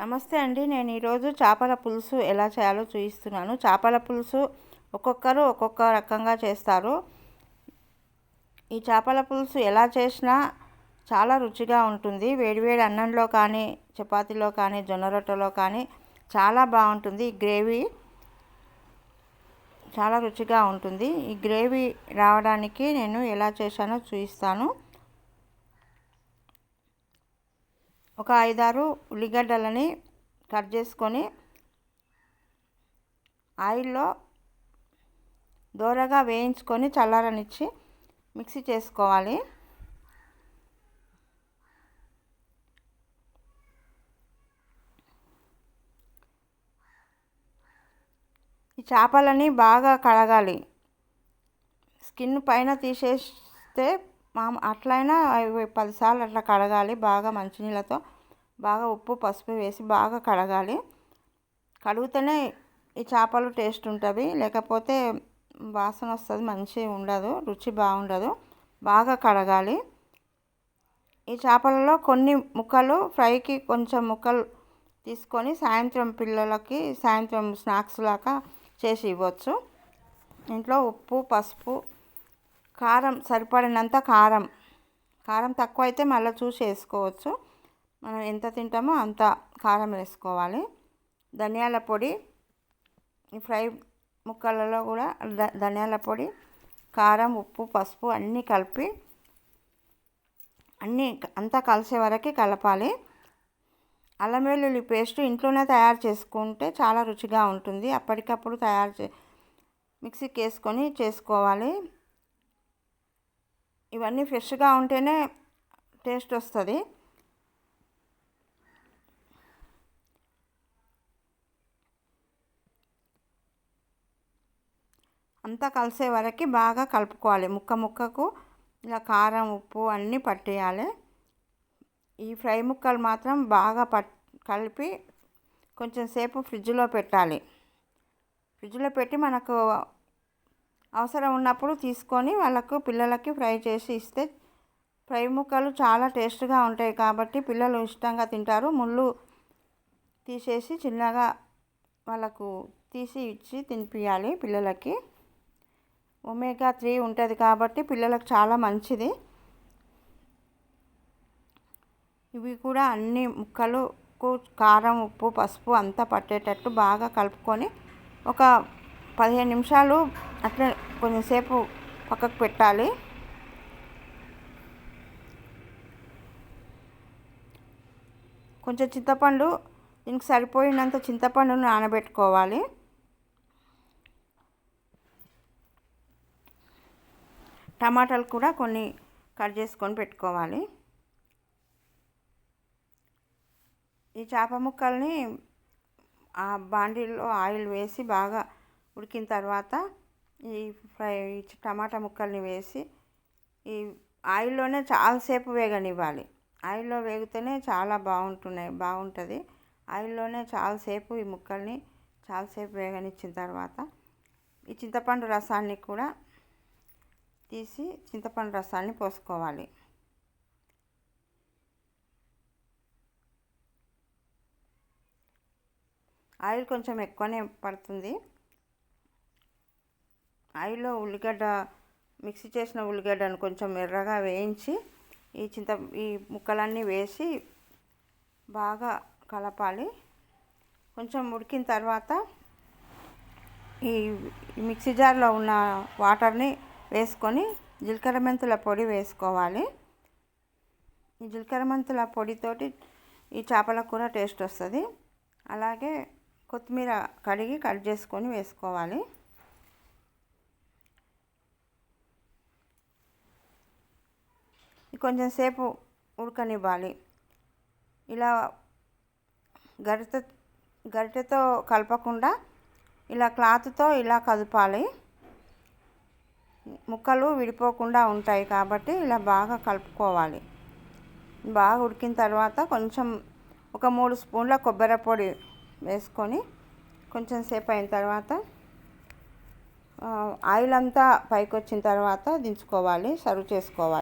నమస్తే అండి. నేను ఈరోజు చేపల పులుసు ఎలా చేయాలో చూపిస్తున్నాను చేపల పులుసు ఒక్కొక్కరు ఒక్కొక్క రకంగా చేస్తారు. ఈ చేపల పులుసు ఎలా చేసినా చాలా రుచిగా ఉంటుంది. వేడివేడి అన్నంలో కానీ చపాతీలో కానీ జొన్న రొట్టెలో కానీ చాలా బాగుంటుంది. ఈ గ్రేవీ చాలా రుచిగా ఉంటుంది. ఈ గ్రేవీ రావడానికి నేను ఎలా చేశానో చూపిస్తాను ఒక ఐదారు ఉల్లిగడ్డలని కట్ చేసుకొని ఆయిల్లో దోరగా వేయించుకొని చల్లారనిచ్చి మిక్సీ చేసుకోవాలి. ఈ చేపలని బాగా కడగాలి. స్కిన్ పైన తీసేస్తే మా అట్లయినా పదిసార్లు అట్లా కడగాలి. బాగా మంచినీళ్ళతో బాగా ఉప్పు పసుపు వేసి బాగా కడగాలి. కడిగితేనే ఈ చేపలు టేస్ట్ ఉంటుంది. లేకపోతే వాసన వస్తుంది మంచిగా ఉండదు రుచి బాగుండదు. బాగా కడగాలి. ఈ చేపలలో కొన్ని ముక్కలు ఫ్రైకి కొంచెం ముక్కలు తీసుకొని సాయంత్రం పిల్లలకి సాయంత్రం స్నాక్స్ లాగా చేసి ఇవ్వచ్చు. ఇంట్లో ఉప్పు పసుపు కారం సరిపడినంత కారం. కారం తక్కువ అయితే మళ్ళీ చూసి వేసుకోవచ్చు. మనం ఎంత తింటామో అంత కారం వేసుకోవాలి. ధనియాల పొడి ఫ్రై ముక్కలలో కూడా ధనియాల పొడి కారం ఉప్పు పసుపు అన్నీ కలిపి అన్నీ అంతా కలిసే వరకు కలపాలి. అల్లం వెల్లుల్లి పేస్ట్ ఇంట్లోనే తయారు చేసుకుంటే చాలా రుచిగా ఉంటుంది. అప్పటికప్పుడు తయారు చే మిక్సీకి వేసుకొని చేసుకోవాలి. ఇవన్నీ ఫ్రెష్గా ఉంటేనే టేస్ట్ వస్తుంది. అంతా కలిసే వరకు బాగా కలుపుకోవాలి. ముక్క ముక్కకు ఇలా కారం ఉప్పు అన్నీ పట్టేయాలి. ఈ ఫ్రై ముక్కలు మాత్రం బాగా పట్ కలిపి కొంచెం సేపు ఫ్రిడ్జ్లో పెట్టాలి. ఫ్రిడ్జ్లో పెట్టి మనకు అవసరం ఉన్నప్పుడు తీసుకొని వాళ్ళకు పిల్లలకి ఫ్రై చేసి ఇస్తే ఫ్రై ముక్కలు చాలా టేస్ట్గా ఉంటాయి కాబట్టి పిల్లలు ఇష్టంగా తింటారు. ముళ్ళు తీసేసి చిన్నగా వాళ్ళకు తీసి ఇచ్చి తినిపించాలి పిల్లలకి. ఒమేగా త్రీ ఉంటుంది కాబట్టి పిల్లలకు చాలా మంచిది. ఇవి కూడా అన్ని ముక్కలు కారం ఉప్పు పసుపు అంతా పట్టేటట్టు బాగా కలుపుకొని ఒక పదిహేను నిమిషాలు అట్లా కొంచెంసేపు పక్కకు పెట్టాలి. కొంచెం చింతపండు దీనికి సరిపోయినంత చింతపండును నానబెట్టుకోవాలి. టమాటాలు కూడా కొన్ని కట్ చేసుకొని పెట్టుకోవాలి. ఈ చేప ముక్కల్ని ఆ బాండీలో ఆయిల్ వేసి బాగా ఉడికిన తర్వాత ఈ ఫ్రై టమాటా ముక్కల్ని వేసి ఈ ఆయిల్లోనే చాలాసేపు వేగనివ్వాలి. ఆయిల్లో వేగితేనే చాలా బాగుంటున్నాయి బాగుంటుంది. ఆయిల్లోనే చాలాసేపు ఈ ముక్కల్ని చాలాసేపు వేగనిచ్చిన తర్వాత ఈ చింతపండు రసాన్ని కూడా తీసి చింతపండు రసాన్ని పోసుకోవాలి. ఆయిల్ కొంచెం ఎక్కువనే పడుతుంది. ఆయిల్లో ఉల్లిగడ్డ మిక్సీ చేసిన ఉల్లిగడ్డను కొంచెం ఎర్రగా వేయించి ఈ చింత ఈ ముక్కలన్నీ వేసి బాగా కలపాలి. కొంచెం ఉడికిన తర్వాత ఈ మిక్సీ జార్లో ఉన్న వాటర్ని వేసుకొని జీలకర్ర మెంతుల పొడి వేసుకోవాలి. ఈ జీలకర్ర మెంతుల పొడితోటి ఈ చేపల కూర టేస్ట్ వస్తుంది. అలాగే కొత్తిమీర కడిగి కట్ చేసుకొని వేసుకోవాలి. కొంచెం సేపు ఉడకనివ్వాలి. ఇలా గరిట గరిటెతో కలపకుండా ఇలా క్లాత్తో ఇలా కదపాలి. ముక్కలు విడిపోకుండా ఉంటాయి కాబట్టి ఇలా బాగా కలుపుకోవాలి. బాగా ఉడికిన తర్వాత కొంచెం ఒక మూడు స్పూన్ల కొబ్బరి పొడి వేసుకొని కొంచెం సేపు అయిన తర్వాత ఆయిల్ అంతా పైకి వచ్చిన తర్వాత దించుకోవాలి సర్వ్ చేసుకోవాలి.